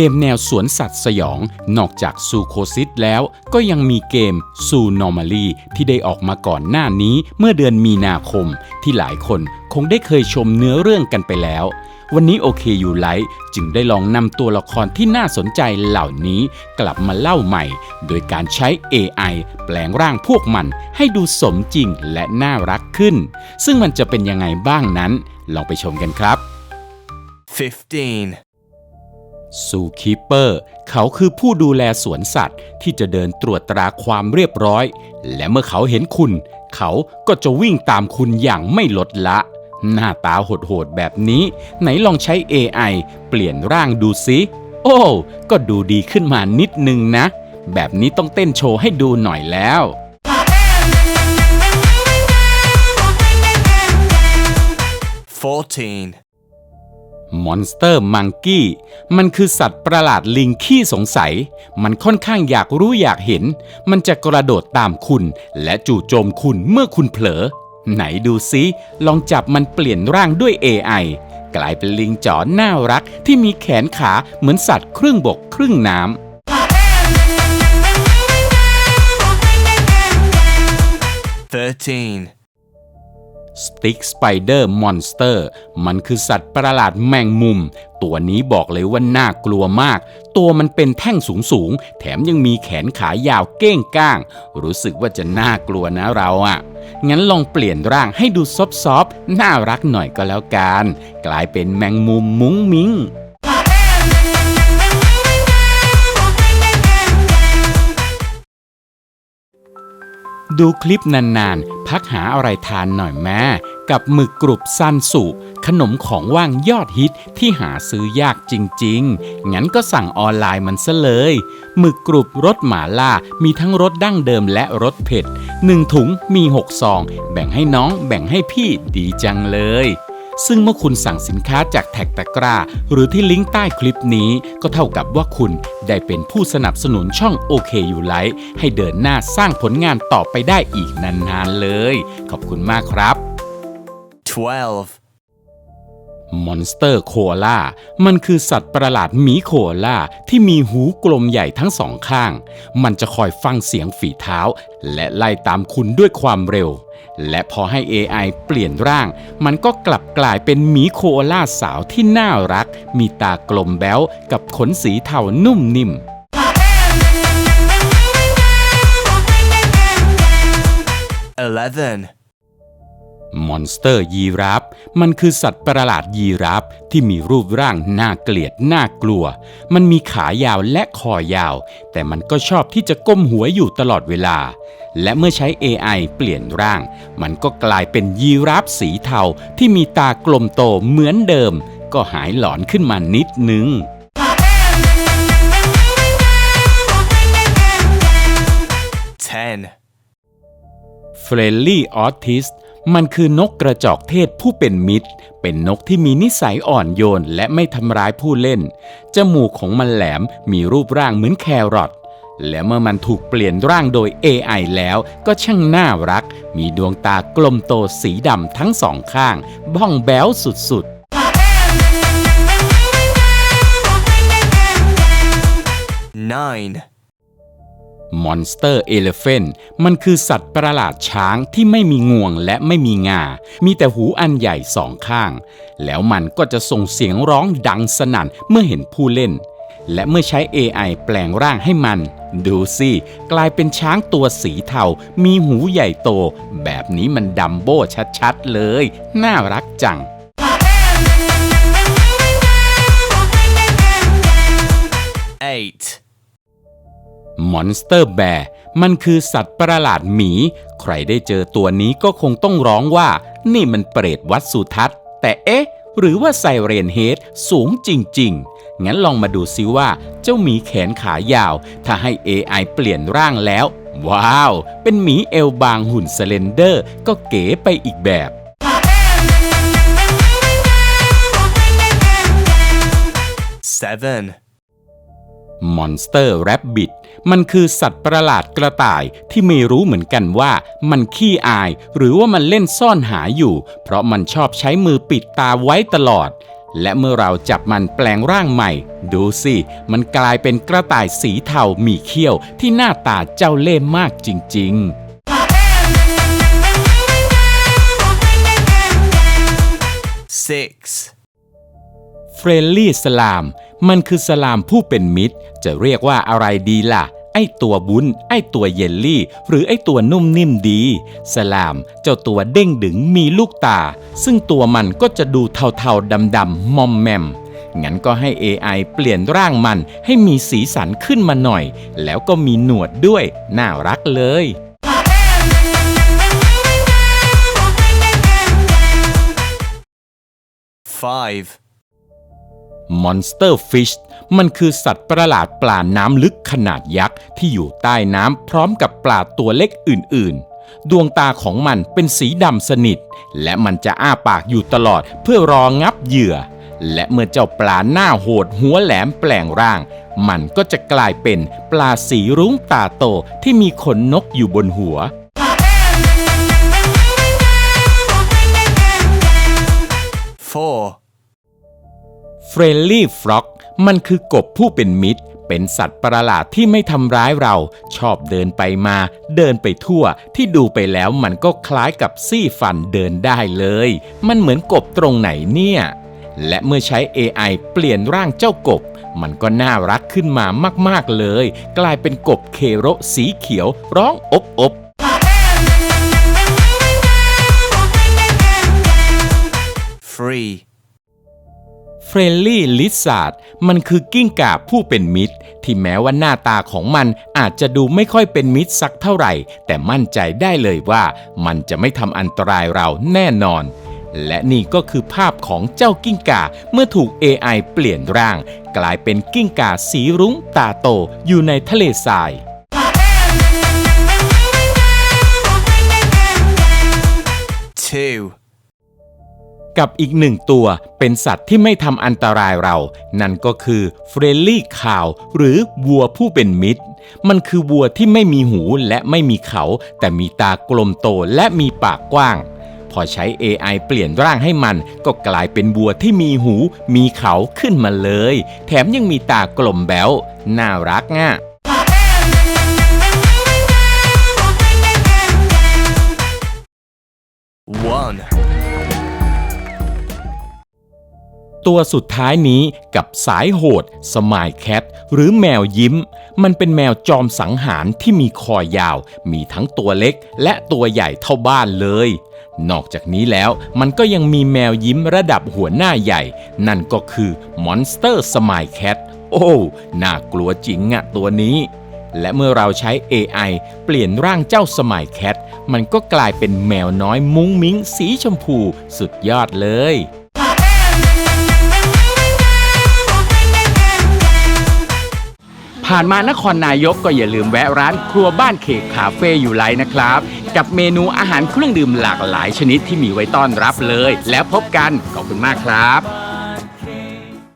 เกมแนวสวนสัตว์สยอง นอกจากซูโคซิตแล้ว ก็ยังมีเกมซูนอร์มาลีที่ได้ออกมาก่อนหน้านี้เมื่อเดือนมีนาคม ที่หลายคนคงได้เคยชมเนื้อเรื่องกันไปแล้ว วันนี้โอเคอยู่ไลท์จึงได้ลองนำตัวละครที่น่าสนใจเหล่านี้กลับมาเล่าใหม่ โดยการใช้ AI แปลงร่างพวกมันให้ดูสมจริงและน่ารักขึ้น ซึ่งมันจะเป็นยังไงบ้างนั้น ลองไปชมกันครับ 15, ซูคีเปอร์ เขาคือผู้ดูแลสวนสัตว์ที่จะเดินตรวจตราความเรียบร้อย และเมื่อเขาเห็นคุณ เขาก็จะวิ่งตามคุณอย่างไม่ลดละ หน้าตาโหดๆแบบนี้ ไหนลองใช้ AI เปลี่ยนร่างดูสิโอ้ ก็ดูดีขึ้นมานิดนึงนะ แบบนี้ต้องเต้นโชว์ให้ดูหน่อยแล้ว 14, มอนสเตอร์มังกี้มันคือสัตว์ประหลาดลิงขี้สงสัย มันค่อนข้างอยากรู้อยากเห็น มันจะกระโดดตามคุณ และจู่โจมคุณเมื่อคุณเผลอ ไหนดูซิลองจับมันเปลี่ยนร่างด้วย AI กลายเป็นลิงจ๋อน่ารักที่มีแขนขาเหมือนสัตว์ครึ่งบกครึ่งน้ำ 13, สติ๊กสไปเดอร์มอนสเตอร์มันคือสัตว์ประหลาดแมงมุม ตัวนี้บอกเลยว่าน่ากลัวมาก ตัวมันเป็นแท่งสูงสูงๆแถมยังมีแขนขายาวเก้งก้าง รู้สึกว่าจะน่ากลัวนะเราอะ่ะ งั้นลองเปลี่ยนร่างให้ดูซอฟๆน่ารักหน่อยก็แล้วกัน กลายเป็นแมงมุมมุ้งมิ้ง ดูคลิปนานๆ พักหาอะไรทานหน่อยแม่กับหมึกกรุบซันสุขนมของว่างยอดฮิตที่หาซื้อยากจริงๆ งั้นก็สั่งออนไลน์มันซะเลย หมึกกรุบรสหมาล่า มีทั้งรสดั้งเดิมและรสเผ็ดหนึ่งถุงมี6ซอง แบ่งให้น้องแบ่งให้พี่ดีจังเลย ซึ่งเมื่อคุณสั่งสินค้าจากแท็กตะกร้า หรือที่ลิงก์ใต้คลิปนี้ ก็เท่ากับว่าคุณได้เป็นผู้สนับสนุนช่องโอเคอยู่ไลท์ให้เดินหน้าสร้างผลงานต่อไปได้อีกนานๆเลย ขอบคุณมากครับ 12, มอนสเตอร์โคอาล่า มันคือสัตว์ประหลาดหมีโคอาล่าที่มีหูกลมใหญ่ทั้งสองข้าง มันจะคอยฟังเสียงฝีเท้า และไล่ตามคุณด้วยความเร็ว และพอให้ AI เปลี่ยนร่าง มันก็กลับกลายเป็นหมีโคอาล่าสาวที่น่ารัก มีตากลมแบ้ว กับขนสีเทานุ่มนิ่ม 11, มอนสเตอร์ยีราฟมันคือสัตว์ประหลาดยีราฟที่มีรูปร่างน่าเกลียดน่ากลัว มันมีขายาวและคอยาว แต่มันก็ชอบที่จะก้มหัวอยู่ตลอดเวลา และเมื่อใช้ AI เปลี่ยนร่าง มันก็กลายเป็นยีราฟสีเทาที่มีตากลมโตเหมือนเดิม ก็หายหลอนขึ้นมานิดนึง 10, เฟรนลี่ออทิส มันคือนกกระจอกเทศผู้เป็นมิตร เป็นนกที่มีนิสัยอ่อนโยนและไม่ทำร้ายผู้เล่น จมูกของมันแหลมมีรูปร่างเหมือนแครอท และเมื่อมันถูกเปลี่ยนร่างโดย AI แล้วก็ช่างน่ารัก มีดวงตากลมโตสีดำทั้งสองข้าง บ้องแบ้วสุดๆ 9, มอนสเตอร์เอเลฟนมันคือสัตว์ประหลาดช้างที่ไม่มีงวงและไม่มีงา มีแต่หูอันใหญ่สองข้าง แล้วมันก็จะส่งเสียงร้องดังสนั่นเมื่อเห็นผู้เล่น และเมื่อใช้ AI แปลงร่างให้มัน ดูสิกลายเป็นช้างตัวสีเทา มีหูใหญ่โต แบบนี้มันดัมโบ้ชัดๆเลย น่ารักจัง 8, มอนสเตอร์แบร์มันคือสัตว์ประหลาดหมี ใครได้เจอตัวนี้ก็คงต้องร้องว่า นี่มันเปรตวัดสุทัศน์ แต่เอ๊ะ หรือว่าไซเรนเฮดสูงจริง ๆ งั้นลองมาดูซิว่า เจ้าหมีแขนขายาว ถ้าให้ AI เปลี่ยนร่างแล้ว ว้าว เป็นหมีเอวบางหุ่นสเลนเดอร์ ก็เก๋ไปอีกแบบ 7, มอนสเตอร์แรบบิทมันคือสัตว์ประหลาดกระต่ายที่ไม่รู้เหมือนกันว่ามันขี้อาย หรือว่ามันเล่นซ่อนหาอยู่ เพราะมันชอบใช้มือปิดตาไว้ตลอด และเมื่อเราจับมันแปลงร่างใหม่ ดูสิ มันกลายเป็นกระต่ายสีเทามีเขี้ยวที่หน้าตาเจ้าเล่ห์มากจริงๆ six, เฟรนลี่สลาม มันคือสลามผู้เป็นมิตร จะเรียกว่าอะไรดีล่ะ ไอตัวบุญไอตัวเยลลี่ หรือไอตัวนุ่มนิ่มดี สลามเจ้าตัวเด้งดึงมีลูกตา ซึ่งตัวมันก็จะดูเทาๆดำๆมอมแมมงั้นก็ให้ AI เปลี่ยนร่างมันให้มีสีสันขึ้นมาหน่อย แล้วก็มีหนวดด้วย น่ารักเลย five, มอนสเตอร์ฟิชมันคือสัตว์ประหลาดปลาน้ำลึกขนาดยักษ์ที่อยู่ใต้น้ำพร้อมกับปลาตัวเล็กอื่น ๆ ดวงตาของมันเป็นสีดำสนิท และมันจะอ้าปากอยู่ตลอดเพื่อรองับเหยื่อ และเมื่อเจ้าปลาหน้าโหดหัวแหลมแปลงร่าง มันก็จะกลายเป็นปลาสีรุ้งตาโตที่มีขนนกอยู่บนหัว เฟรนลี่ฟล็อกมันคือกบผู้เป็นมิตร เป็นสัตว์ประหลาดที่ไม่ทำร้ายเรา ชอบเดินไปมา เดินไปทั่ว ที่ดูไปแล้วมันก็คล้ายกับซี่ฟันเดินได้เลย มันเหมือนกบตรงไหนเนี่ย และเมื่อใช้ AI เปลี่ยนร่างเจ้ากบ มันก็น่ารักขึ้นมามากๆเลย กลายเป็นกบเคโรสีเขียวร้องอบอบ เฟรนลี่ลิซาร์ดมันคือกิ้งก่าผู้เป็นมิตร ที่แม้ว่าหน้าตาของมันอาจจะดูไม่ค่อยเป็นมิตรสักเท่าไหร่ แต่มั่นใจได้เลยว่ามันจะไม่ทำอันตรายเราแน่นอนและนี่ก็คือภาพของเจ้ากิ้งก่าเมื่อถูก AI เปลี่ยนร่าง กลายเป็นกิ้งก่าสีรุ้งตาโตอยู่ในทะเลทราย two, กับอีกหนึ่งตัวเป็นสัตว์ที่ไม่ทำอันตรายเรา นั่นก็คือเฟรนลี่คาว หรือวัวผู้เป็นมิตร มันคือวัวที่ไม่มีหูและไม่มีเขา แต่มีตากลมโตและมีปากกว้าง พอใช้ AI เปลี่ยนร่างให้มัน ก็กลายเป็นวัวที่มีหู มีเขาขึ้นมาเลย แถมยังมีตากลมแบ๊วน่ารักง่ะ one, ตัวสุดท้ายนี้กับสายโหด สมายแคท หรือแมวยิ้ม มันเป็นแมวจอมสังหารที่มีคอยาว มีทั้งตัวเล็กและตัวใหญ่เท่าบ้านเลย นอกจากนี้แล้วมันก็ยังมีแมวยิ้มระดับหัวหน้าใหญ่ นั่นก็คือมอนสเตอร์สมายแคท โอ้ น่ากลัวจริงอะตัวนี้และเมื่อเราใช้ AI เปลี่ยนร่างเจ้าสมัยแคท มันก็กลายเป็นแมวน้อยมุ้งมิ้งสีชมพูสุดยอดเลย ผ่านมานครนายกก็อย่าลืมแวะร้านครัวบ้านเขกคาเฟ่อยู่ไลน์นะครับ กับเมนูอาหารเครื่องดื่มหลากหลายชนิดที่มีไว้ต้อนรับเลย แล้วพบกันขอบคุณมากครับ